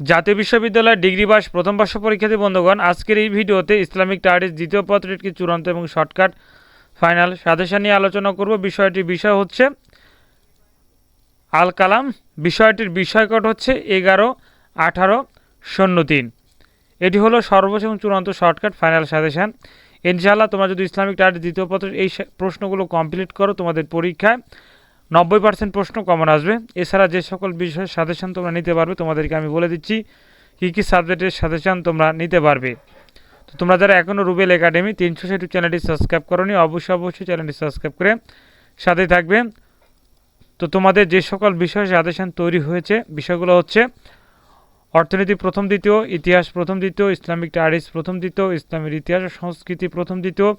জাতীয় বিশ্ববিদ্যালয়ের ডিগ্রি বাস প্রথম বর্ষ পরীক্ষার্থী বন্ধুগণ, আজকের এই ভিডিওতে ইসলামিক স্টাডিজ দ্বিতীয় পত্রের কি চূড়ান্ত এবং শর্টকাট ফাইনাল সাজেশন নিয়ে আলোচনা করব। বিষয়টির বিষয় হচ্ছে আল কালাম বিষয়টির বিষয়কট হচ্ছে এগারো, আঠারো, শূন্য তিন। এটি হলো সর্বশেষ এবং চূড়ান্ত শর্টকাট ফাইনাল সাজেশন। ইনশাআল্লাহ তোমরা যদি ইসলামিক স্টাডিজ দ্বিতীয় পত্রের এই প্রশ্নগুলো কমপ্লিট করো তোমাদের পরীক্ষায়। নব্বই পার্সেন্ট প্রশ্ন কমন আসবে। এছাড়া যে সকল বিষয়ের সাজেশন তোমরা নিতে পারবে, তোমাদেরকে আমি বলে দিচ্ছি, কী কী সাবজেক্টের সাজেশন তোমরা নিতে পারবে। তো তোমরা যারা এখনও রুবেল একাডেমি তিনশো সেটু চ্যানেলটি সাবস্ক্রাইব করনি, অবশ্যই অবশ্যই চ্যানেলটি সাবস্ক্রাইব করে সাথে থাকবে। তো তোমাদের যে সকল বিষয় সাজেশন তৈরি হয়েছে, বিষয়গুলো হচ্ছে অর্থনীতি প্রথম দ্বিতীয়, ইতিহাস প্রথম দ্বিতীয়, ইসলামিক স্টাডিজ প্রথম দ্বিতীয়, ইসলামের ইতিহাস ও সংস্কৃতি প্রথম দ্বিতীয়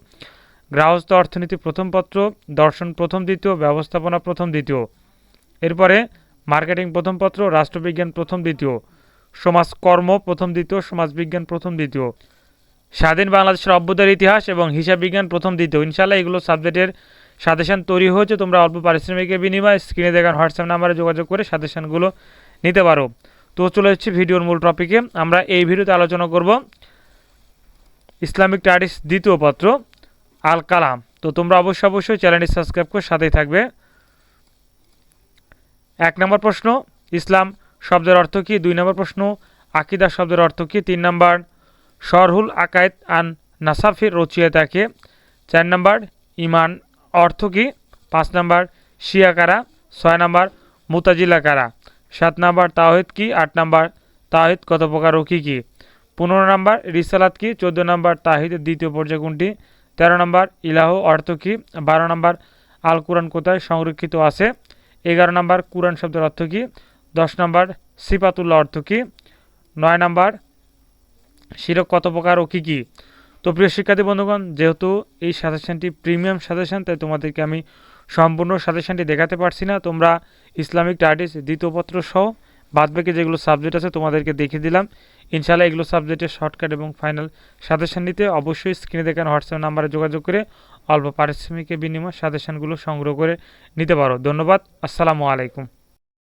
গ্রাহস্থ অর্থনীতি প্রথম পত্র, দর্শন প্রথম দ্বিতীয়, ব্যবস্থাপনা প্রথম দ্বিতীয়। এরপরে মার্কেটিং প্রথম পত্র, রাষ্ট্রবিজ্ঞান প্রথম দ্বিতীয়। সমাজকর্ম প্রথম দ্বিতীয়, সমাজবিজ্ঞান প্রথম দ্বিতীয়। স্বাধীন বাংলাদেশের অভ্যুদয়ের ইতিহাস এবং হিসাব বিজ্ঞান প্রথম দ্বিতীয়। ইনশাল্লাহ এগুলো সাবজেক্টের সাজেশন তৈরি হয়েছে। তোমরা অল্প পারিশ্রমিকের বিনিময়ে স্ক্রিনে দেখার হোয়াটসঅ্যাপ নাম্বারে যোগাযোগ করে সাজেশনগুলো নিতে পারো। তো চলে যাচ্ছি ভিডিওর মূল টপিকে আমরা এই ভিডিওতে আলোচনা করব ইসলামিক স্টাডিজ দ্বিতীয় পত্র। আল কালাম। তো তোমরা অবশ্যই অবশ্যই চ্যানেলটি সাবস্ক্রাইব করে সাথেই থাকবে। এক নম্বর প্রশ্ন, ইসলাম শব্দের অর্থ কী? দুই নম্বর প্রশ্ন, আকিদা শব্দের অর্থ কী? তিন নম্বর, শরহুল আকায়েত আন নাসাফির রচিয়াতাকে চার নম্বর, ইমান অর্থ কী? পাঁচ নম্বর, শিয়া কারা? ছয় নম্বর, মুতাজিলা কারা? সাত নম্বর, তাওহিদ কি? আট নম্বর তাহিদ কত প্রকার ও কী কী? পনেরো নম্বর, রিসালাত কি? চোদ্দ নম্বর তাহিদের দ্বিতীয় পর্যায় কোনটি? তেরো নম্বর, ইলাহ অর্থ কী? বারো নম্বর আল কোরআন কোথায় সংরক্ষিত আছে? এগারো নম্বর, কোরআন শব্দের অর্থ কী? দশ নম্বর সিপাতুল্লাহ অর্থ কী? নয় নম্বর, শিরক কত প্রকার ও কী কী? তো প্রিয় শিক্ষার্থী বন্ধুগণ, যেহেতু এই সাজেশনটি প্রিমিয়াম সাজেশন, তাই তোমাদেরকে আমি সম্পূর্ণ সাজেশনটি দেখাতে পারছি না। তোমরা ইসলামিক স্টাডিজ দ্বিতীয় পত্র সহ বাদবাকি যেগুলো সাবজেক্ট আছে তোমাদেরকে দেখিয়ে দিলাম। ইনশাআল্লাহ এগুলো সাবজেক্টের শর্টকাট এবং ফাইনাল সাজেশন নিতে অবশ্যই স্ক্রিনে দেখানো হোয়াটসঅ্যাপ নাম্বারে যোগাযোগ করে অল্প পারিশ্রমিকের বিনিময়ে সাজেশনগুলো সংগ্রহ করে নিতে পারো। ধন্যবাদ, আসসালামু আলাইকুম।